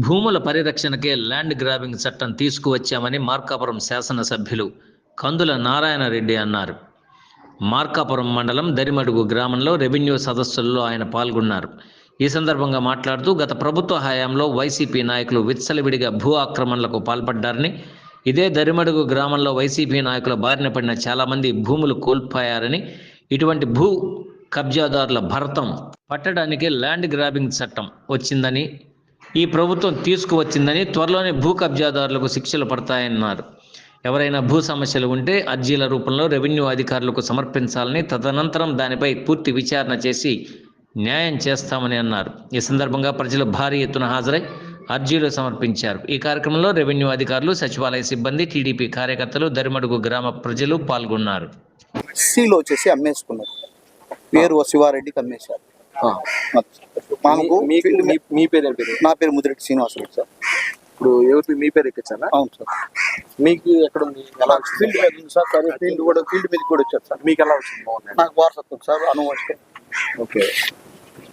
భూముల పరిరక్షణకే land grabbing చట్టం తీసుకువచ్చామని మార్కాపురం శాసనసభ్యులు కందుల నారాయణరెడ్డి అన్నారు. మార్కాపురం మండలం దరిమడుగు గ్రామంలో రెవెన్యూ సదస్సుల్లో ఆయన పాల్గొన్నారు. ఈ సందర్భంగా మాట్లాడుతూ గత ప్రభుత్వ హయాంలో వైసీపీ నాయకులు విచ్చలవిడిగా భూ ఆక్రమణలకు పాల్పడ్డారని ఇదే దరిమడుగు గ్రామంలో వైసీపీ నాయకుల బారిన పడిన చాలామంది భూములు కోల్పోయారని ఇటువంటి భూ కబ్జాదారుల భరతం పట్టడానికి ల్యాండ్ గ్రాబింగ్ చట్టం వచ్చిందని ఈ ప్రభుత్వం తీసుకువచ్చిందని త్వరలోనే భూ కబ్జాదారులకు శిక్షలు పడతాయన్నారు. ఎవరైనా భూ సమస్యలు ఉంటే అర్జీల రూపంలో రెవెన్యూ అధికారులకు సమర్పించాలని తదనంతరం దానిపై పూర్తి విచారణ చేసి న్యాయం చేస్తామని అన్నారు. ఈ సందర్భంగా ప్రజలు భారీ ఎత్తున హాజరై అర్జీలు సమర్పించారు. ఈ కార్యక్రమంలో రెవెన్యూ అధికారులు సచివాలయ సిబ్బంది టీడీపీ కార్యకర్తలు దరిమడుగు గ్రామ ప్రజలు పాల్గొన్నారు. సీలో వచ్చేసి అమ్మేసుకున్నారు. పేరు శివారెడ్డికి అమ్మేశారు. మాకు మీ- పేరు ఏం పేరు? నా పేరు ముదిరెడ్డి శ్రీనివాసరెడ్డి సార్. ఇప్పుడు ఎవరి మీ పేరు ఎక్కించానా అవును సార్. మీకు ఎక్కడ ఉంది? ఎలా ఫీల్డ్ మీద ఉంది సార్. కానీ ఫీల్డ్ కూడా ఫీల్డ్ మీద కూడా వచ్చారు సార్. మీకు ఎలా వచ్చింది? బాగుంది. నాకు వారసత్వం సార్ అనువంశం ఓకే.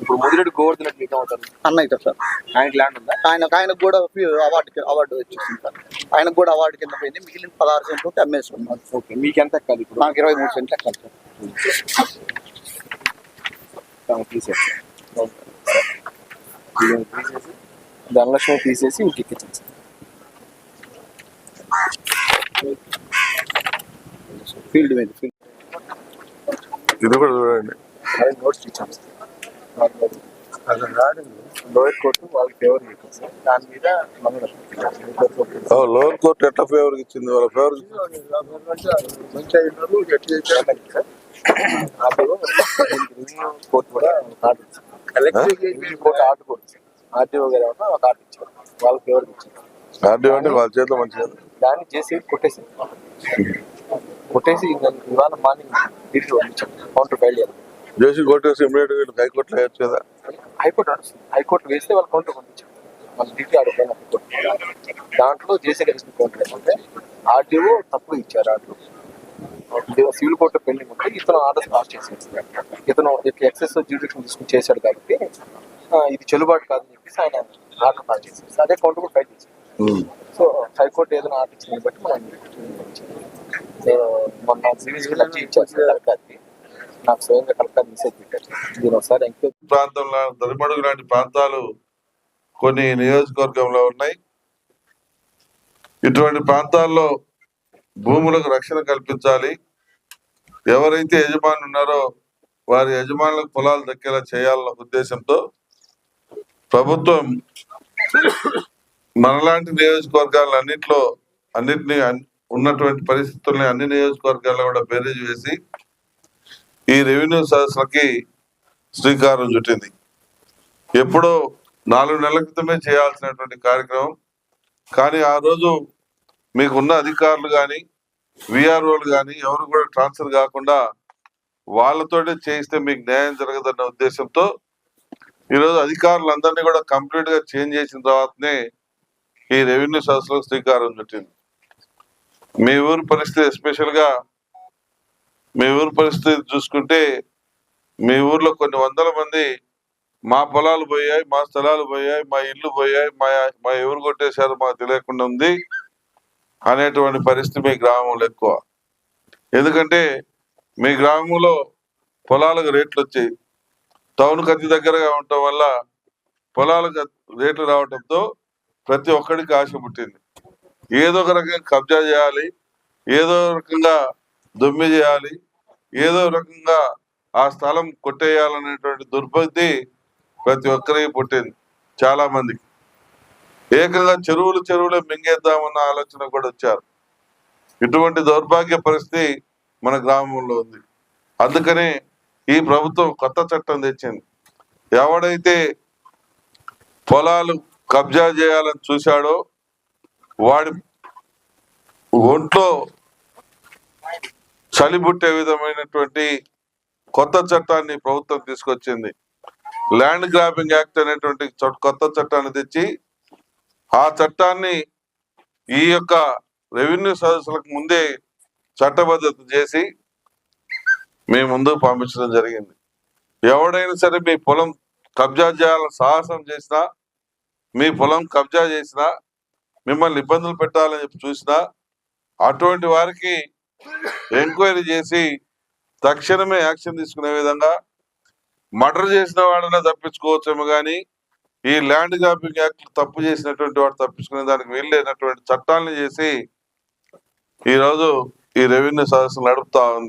ఇప్పుడు ముదిరెడ్డి గోవర్ధన్ రెడ్డి మీకు అవుతారు అన్న అవుతారు సార్. ఆయనకి ల్యాండ్ ఉందా? ఆయన ఆయనకు కూడా అవార్డు అవార్డు వచ్చేసింది సార్. ఆయనకు కూడా అవార్డు కింద పోయింది. మిగిలిన పదహారు సెంట్లు అమ్మేసుకున్నాను ఓకే. మీకు ఎంత ఎక్కాలి ఇప్పుడు? నాకు ఇరవై మూడు సెంట్లు ఎక్కాలి సార్. దాన్ని తీసేసి దీన్ని తీసేసి ధనలక్ష్మి తీసేసి ఇంటికి ఎక్కించాలి ఫీల్డ్ మీద ఫీల్డ్. ఇది కూడా చూడండి. నోట్స్ ఇచ్చాము సార్ లోయర్ కోర్టు వాళ్ళకి ఫేవర్ సార్ దాని మీద ఓ, లోవర్ కోర్టు ఎట్లా ఫేవర్ ఇచ్చింది? వాళ్ళ ఫేవర్ కోర్టు కూడా ఆర్డర్ ఇచ్చింది కోర్టు ఆర్డర్ ఇచ్చింది ఆర్డీఓ గారు ఏమన్నా ఒక ఆర్డర్ ఇచ్చారు. వాళ్ళకి ఫేవర్ ఇచ్చారు. అంటే వాళ్ళ చేతిలో మంచిగా దాన్ని చేసి కొట్టేసి కొట్టేసి ఇవాళ మార్నింగ్ ఢిల్లీ పంపించాను కౌంటర్ ఫైల్ చేయాలి. జేసీ కొట్టేసి ఇమీడియట్గా హైకోర్టులో వేయచ్చు కదా. హైకోర్టు హైకోర్టు వేస్తే వాళ్ళు కౌంటర్ పంపించారు. వాళ్ళు ఆడిపోయిన హైకోర్టు. దాంట్లో జేసీ కలిసిన కౌంటర్ ఏంటంటే ఆర్డీఓ తప్పు ఇచ్చారు ఆర్డర్ సివిల్ కోర్టు పెండింగ్ ఉంటే ఇతను ఆర్డర్స్ పాస్ చేసేసి ఇతను ఎక్సెస్ జ్యూడిక్షన్ తీసుకుని చేశాడు కాబట్టి ఇది చెల్లుబాటు కాదని చెప్పేసి ఆయన ఆర్డర్ పాస్ చేసేసి అదే కౌంటర్ కూడా ఫైల్ చేశారు. సో హైకోర్టు ఏదైనా ఆర్డర్ ఇచ్చింది బట్టి మనం నేను మొన్న సివిల్ అర్జీ ఇచ్చాను కలెక్టర్కి నాకు స్వయంగా కలెక్టర్ మెసేజ్ పెట్టారు. దీని ఒకసారి ఎంక్వైరీ ప్రాంతంలో దరిమడుగు లాంటి ప్రాంతాలు కొన్ని నియోజకవర్గంలో ఉన్నాయి. ఇటువంటి ప్రాంతాల్లో భూములకు రక్షణ కల్పించాలి. ఎవరైతే యజమాని ఉన్నారో వారి యజమానులకు పొలాలు దక్కేలా చేయాలన్న ఉద్దేశంతో ప్రభుత్వం మనలాంటి నియోజకవర్గాలన్నింటిలో అన్నిటిని అన్- ఉన్నటువంటి పరిస్థితుల్ని అన్ని నియోజకవర్గాల్లో కూడా బేరేజ్ వేసి ఈ రెవెన్యూ సదస్సులకి శ్రీకారం చుట్టింది. ఎప్పుడో నాలుగు నెలల క్రితమే చేయాల్సినటువంటి కార్యక్రమం. కానీ ఆ రోజు మీకున్న అధికారులు కానీ విఆర్ఓలు కానీ ఎవరు కూడా ట్రాన్స్ఫర్ కాకుండా వాళ్ళతోనే చేయిస్తే మీకు న్యాయం జరగదన్న ఉద్దేశంతో ఈరోజు అధికారులందరినీ కూడా కంప్లీట్గా చేంజ్ చేసిన తర్వాతనే ఈ రెవెన్యూ సంస్థలకు శ్రీకారం చుట్టింది. మీ ఊరు పరిస్థితి ఎస్పెషల్గా మీ ఊరు పరిస్థితి చూసుకుంటే మీ ఊర్లో కొన్ని వందల మంది మా పొలాలు పోయాయి మా స్థలాలు పోయాయి మా ఇల్లు పోయాయి మా మా ఎవరు కొట్టేశారు మాకు తెలియకుండా ఉంది అనేటువంటి పరిస్థితి మీ గ్రామంలో ఎక్కువ. ఎందుకంటే మీ గ్రామంలో పొలాలకు రేట్లు వచ్చాయి. టౌన్కి అతి దగ్గరగా ఉండటం వల్ల పొలాలకు రేట్లు రావడంతో ప్రతి ఒక్కడికి ఆశ పుట్టింది. ఏదో ఒక రకంగా కబ్జా చేయాలి ఏదో రకంగా దుమ్మి చేయాలి ఏదో రకంగా ఆ స్థలం కొట్టేయాలనేటువంటి దుర్బుద్ధి ప్రతి ఒక్కరికి పుట్టింది చాలా మందికి. ఏకంగా చెరువులు చెరువులు మింగేద్దామన్న ఆలోచన కూడా వచ్చారు. ఇటువంటి దౌర్భాగ్య పరిస్థితి మన గ్రామంలో ఉంది. అందుకనే ఈ ప్రభుత్వం కొత్త చట్టం తెచ్చింది. ఎవడైతే పొలాలు కబ్జా చేయాలని చూశాడో వాడి ఒంట్లో చలిబుట్టే విధమైనటువంటి కొత్త చట్టాన్ని ప్రభుత్వం తీసుకొచ్చింది. ల్యాండ్ గ్రాబింగ్ యాక్ట్ అనేటువంటి కొత్త చట్టాన్ని తెచ్చి ఆ చట్టాన్ని ఈ యొక్క రెవెన్యూ సదస్సులకు ముందే చట్టబద్ధత చేసి మీ ముందు పంపించడం జరిగింది. ఎవడైనా సరే మీ పొలం కబ్జా చేయాలని సాహసం చేసినా మీ పొలం కబ్జా చేసినా మిమ్మల్ని ఇబ్బందులు పెట్టాలని చెప్పి చూసినా అటువంటి వారికి ఎంక్వైరీ చేసి తక్షణమే యాక్షన్ తీసుకునే విధంగా మర్డర్ చేసిన వాడనే తప్పించుకోవచ్చేమో కానీ ఈ ల్యాండ్ గ్రాబింగ్ యాక్ట్ తప్పు చేసినటువంటి వాడు తప్పించుకునే దానికి వీల్లేనటువంటి చట్టాలను చేసి ఈ రోజు ఈ రెవెన్యూ సదస్సులు నడుపుతా ఉంది.